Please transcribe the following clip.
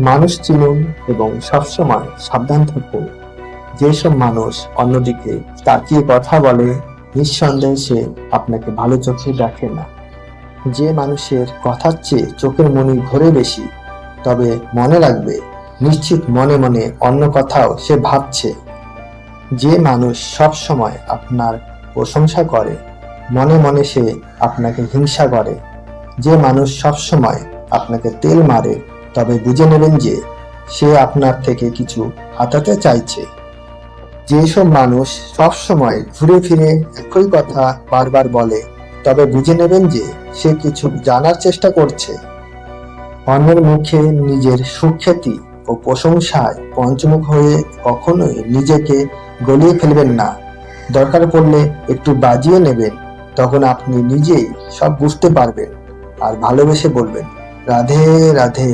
মানুষ চিনুন এবং সবসময় সাবধান থাকুন। যেসব মানুষ অন্যদিকে তাকিয়ে কথা বলে, নিঃসন্দেহে সে আপনাকে ভালো চোখে দেখে না। যে মানুষের কথার চেয়ে চোখের মনি ঘোরে বেশি, তবে মনে রাখবে, নিশ্চিত মনে মনে অন্য কথাও সে ভাবছে। যে মানুষ সব সময় আপনার প্রশংসা করে, মনে মনে সে আপনাকে হিংসা করে। যে মানুষ সব সময় আপনাকে তেল মারে তবে বুঝে নেবেন যে সে আপনার থেকে কিছু হাতাতে চাইছে। যেসব মানুষ সব সময় ঘুরে ফিরে একই কথা বারবার বলে, তবে বুঝে নেবেন যে সে কিছু জানার চেষ্টা করছে। অন্যের মুখে নিজের সুখ্যাতি ও প্রশংসায় পঞ্চমুখ হয়ে কখনোই নিজেকে গলিয়ে ফেলবেন না। দরকার পড়লে একটু বাজিয়ে নেবেন, তখন আপনি নিজেই সব বুঝতে পারবেন আর ভালোবেসে বলবেন, রাধে রাধে।